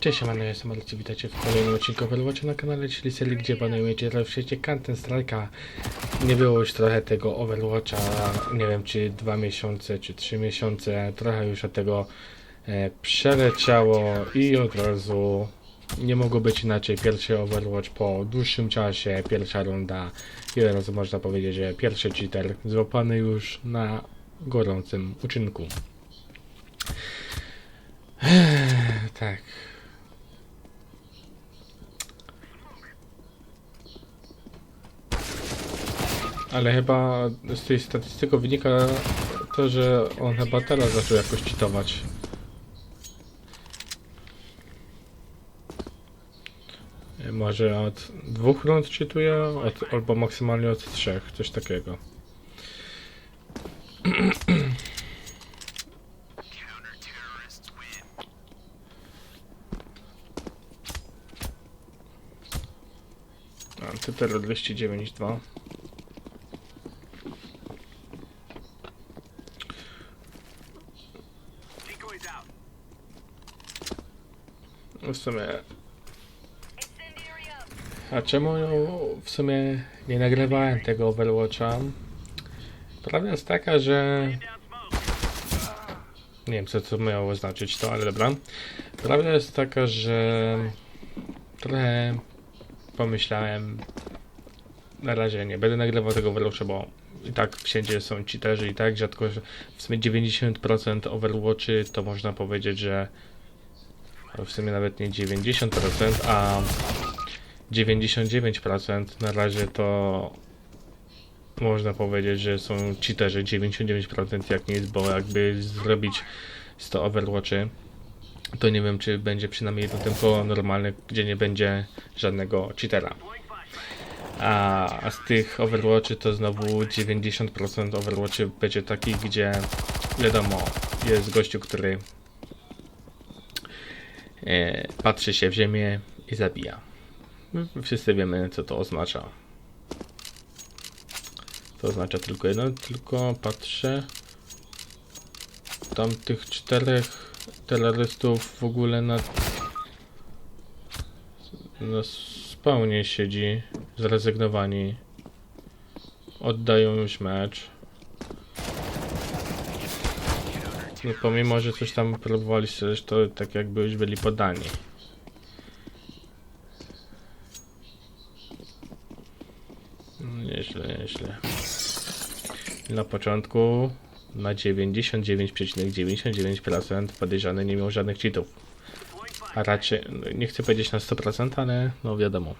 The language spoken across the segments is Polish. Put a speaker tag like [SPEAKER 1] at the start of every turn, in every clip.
[SPEAKER 1] Cześć, ja jestem Marcin, witajcie w kolejnym odcinku Overwatcha na kanale, czyli serii, gdzie banujemy tyle w świecie Counter Strike'a. Nie było już trochę tego Overwatcha, nie wiem czy dwa miesiące, czy trzy miesiące, trochę już od tego e, przeleciało i od razu nie mogło być inaczej. Pierwszy Overwatch po dłuższym czasie, pierwsza runda i od razu można powiedzieć, że pierwszy cheater złapany już na gorącym uczynku. Tak. Ale chyba z tej statystyki wynika to, że on chyba teraz zaczął jakoś cheatować. Może od dwóch rund cheatuje, od, albo maksymalnie od trzech, coś takiego. Antyterror 209.2 W sumie. A czemu w sumie nie nagrywałem tego Overwatcha? Prawda jest taka, że. Nie wiem, co to miało znaczyć to, ale dobra. Prawda jest taka, że. Trochę pomyślałem. Na razie nie będę nagrywał tego Overwatcha, bo i tak wszędzie są cheaterzy i tak rzadko, w sumie 90% Overwatchy to można powiedzieć, że a w sumie nawet nie 90%, a 99% na razie to można powiedzieć, że są cheaterzy 99% jak nie jest, bo jakby zrobić 100 Overwatchy to nie wiem czy będzie przynajmniej jedno tempo normalne, gdzie nie będzie żadnego cheatera. A, z tych Overwatchy to znowu 90% Overwatchy będzie takich, gdzie wiadomo, jest gościu, który patrzy się w ziemię i zabija. My Wszyscy wiemy, co to oznacza. To oznacza tylko jedno, tylko patrzę. Tam tych czterech terrorystów w ogóle na na siedzi, zrezygnowani. Oddają już mecz. No pomimo, że coś tam próbowali strzelać, to tak jakby już byli podani. No, Nieźle, nieźle. Na początku na 99,99% podejrzany nie miał żadnych cheatów. A raczej, no, nie chcę powiedzieć na 100%, ale no wiadomo.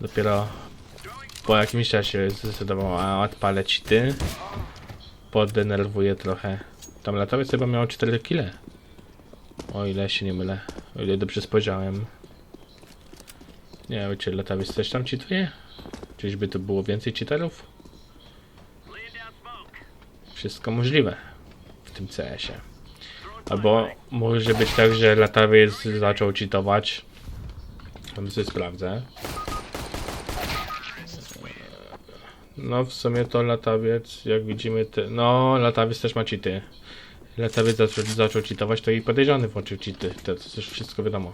[SPEAKER 1] Dopiero po jakimś czasie zdecydował, a odpalę cheaty. Podenerwuję trochę. Tam latawiec chyba miał 4 kile. O ile się nie mylę. O ile dobrze spojrzałem. Nie wiem, czy latawiec też tam cheatuje? Czyżby tu było więcej cheaterów? Wszystko możliwe w tym CS-ie. Albo może być tak, że latawiec zaczął cheatować. Tam sobie sprawdzę. No w sumie to latawiec, jak widzimy, te... no latawiec też ma cheaty. Latawiec zaczął, zaczął cheatować, to i podejrzany włączył cheaty. To, to już wszystko wiadomo.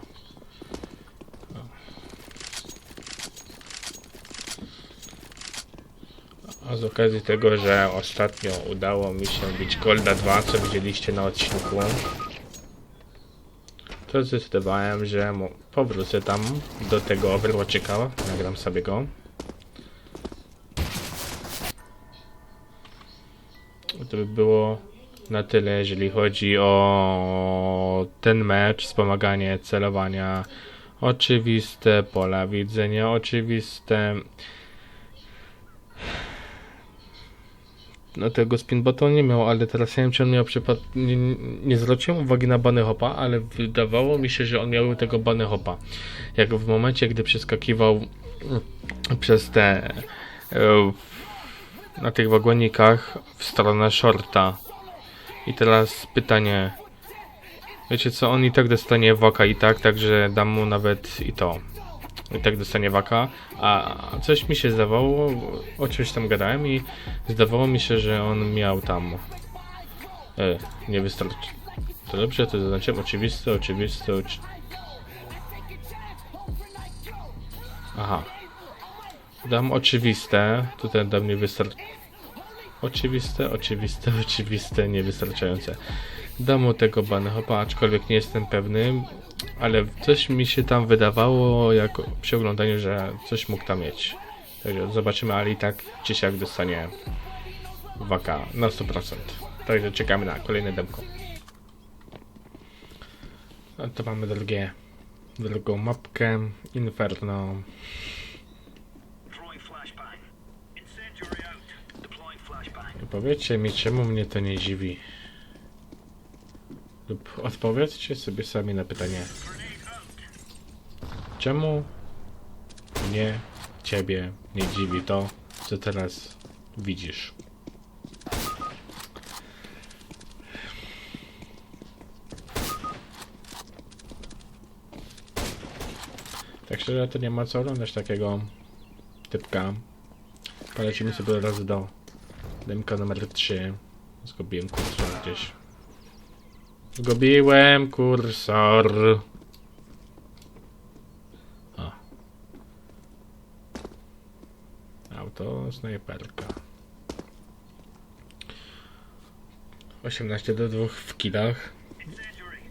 [SPEAKER 1] A z okazji tego, że ostatnio udało mi się bić Golda 2, co widzieliście na odcinku, to zdecydowałem, że powrócę tam do tego Overwatchika, nagram sobie go. To by było na tyle, jeżeli chodzi o ten mecz, wspomaganie celowania, oczywiste pola widzenia, oczywiste no tego spinbota nie miał, ale teraz nie wiem czy on miał przypad... Nie, nie zwróciłem uwagi na bunny hopa, ale wydawało mi się, że on miał tego bunny hopa. Jak w momencie, gdy przeskakiwał przez te e, na tych wagonikach w stronę shorta. I teraz pytanie. Wiecie co, on i tak dostanie waka i tak, także dam mu nawet i to. I tak dostanie waka. A coś mi się zdawało, o czymś tam gadałem i zdawało mi się, że on miał tam. E, nie wystarczy. To dobrze, to zaznaczyłem oczywiste, oczywiste, oczy... Aha. Dam oczywiste, tutaj dam nie wystarczy... Oczywiste, oczywiste, oczywiste, niewystarczające. Dam mu tego banhopa, aczkolwiek nie jestem pewny, ale coś mi się tam wydawało, jak przy oglądaniu, że coś mógł tam mieć. Także zobaczymy, ale i tak czy siak dostanie waka na 100%. Także czekamy na kolejne demko. A to mamy drugie, drugą mapkę, Inferno. Powiedzcie mi, czemu mnie to nie dziwi. Lub odpowiedzcie sobie sami na pytanie. Czemu mnie, ciebie nie dziwi to, co teraz widzisz? Tak szczerze, to nie ma co oglądać takiego typka. Polecimy sobie teraz do Demka numer 3. Zgubiłem kursor gdzieś. Zgubiłem kursor. O. Auto snajperka. 18 do 2 w killach.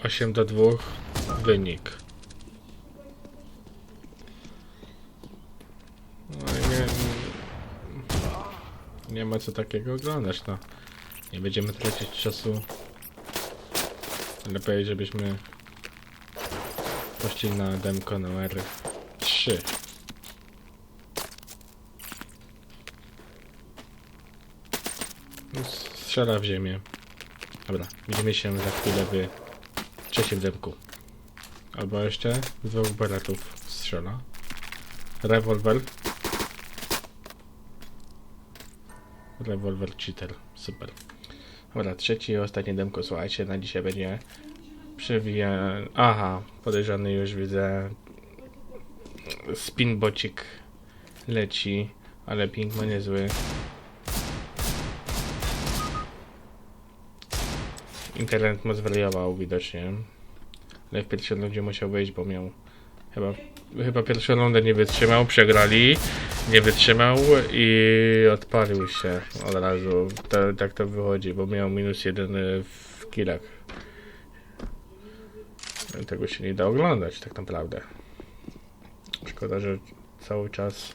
[SPEAKER 1] 8 do 2 wynik. No i nie, nie ma co takiego oglądać, no. Nie będziemy tracić czasu. Lepiej, żebyśmy poszli na demko numer 3. No, Strzela w ziemię. Dobra, widzimy się za chwilę w trzecim demku. Albo jeszcze dwóch baratów strzela. Rewolwer. Rewolwer cheater. Super. Dobra, trzeci i ostatnie demko, słuchajcie, na dzisiaj będzie przewija... Aha, podejrzany już widzę. Spinbocik leci, ale ping ma niezły. Internet mu zwariował widocznie. Ale w pierwszym rundzie musiał wyjść, bo miał chyba, chyba pierwszą rundę nie wytrzymał, przegrali, nie wytrzymał i odpalił się od razu. To, tak to wychodzi, bo miał minus jeden y, w killach. Tego się nie da oglądać tak naprawdę. Szkoda, że cały czas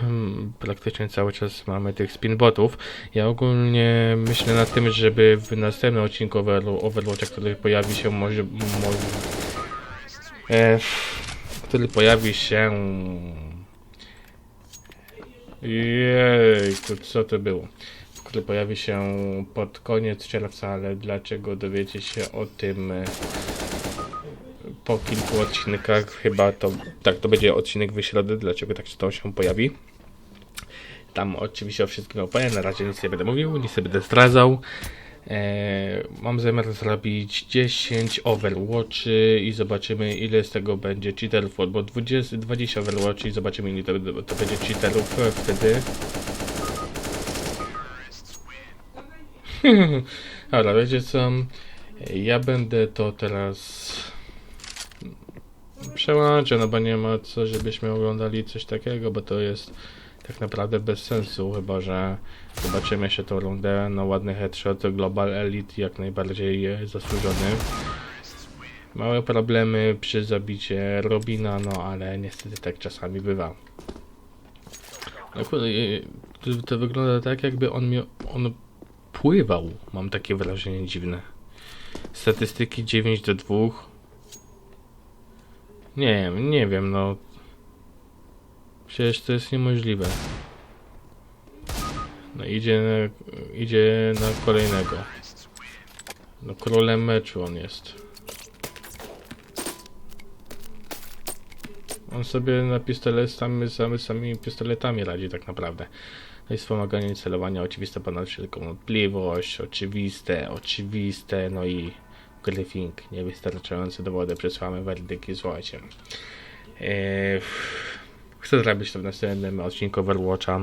[SPEAKER 1] Hmm, praktycznie cały czas mamy tych spinbotów. Ja ogólnie myślę nad tym, żeby w następnym odcinku Overwatcha, który pojawi się może, może e, który pojawi się jej, to co to było? Który pojawi się pod koniec czerwca, ale dlaczego dowiecie się o tym e, po kilku odcinkach? Chyba to, tak, to będzie odcinek w środę, dlaczego tak to się pojawi. Tam oczywiście o wszystkim opowiem, na razie nic nie będę mówił, nic nie będę zdradzał. Eee, mam zamiar zrobić 10 Overwatchy i zobaczymy ile z tego będzie cheaterów, albo 20, 20 Overwatchy i zobaczymy ile to, to będzie cheaterów e, wtedy. Dobra, wiecie co? Ja będę to teraz przełączę, no bo nie ma co, żebyśmy oglądali coś takiego, bo to jest tak naprawdę bez sensu, chyba że zobaczymy się tą rundę, no ładny headshot, Global Elite jak najbardziej zasłużony. Małe problemy przy zabicie Robina, no ale niestety tak czasami bywa. No, kurde, to, wygląda tak jakby on mi, on pływał, mam takie wrażenie dziwne. Statystyki 9 do 2. Nie nie wiem, no. Przecież to jest niemożliwe. No idzie na, idzie na kolejnego. No królem meczu on jest. On sobie na pistolet sami, sami, sami pistoletami radzi tak naprawdę. No i wspomaganie celowania, oczywista pana wszelką wątpliwość, oczywiste, oczywiste, no i Griffing, niewystarczające dowody, przesłamy werdyki, słuchajcie. Eee, chcę zrobić to w następnym odcinku Overwatcha.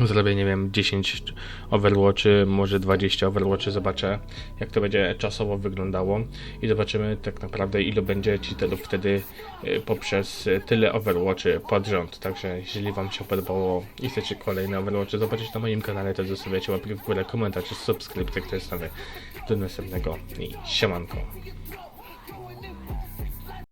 [SPEAKER 1] zrobię, nie wiem, 10 Overwatchy, może 20 Overwatchy, zobaczę jak to będzie czasowo wyglądało i zobaczymy tak naprawdę ile będzie cheaterów wtedy y, poprzez tyle Overwatchy pod rząd. Także jeżeli Wam się podobało i chcecie kolejne Overwatchy zobaczyć na moim kanale, to zostawiacie łapkę w górę, komentarz, subskrypcję, kto jest nowy. Do następnego i siemanko.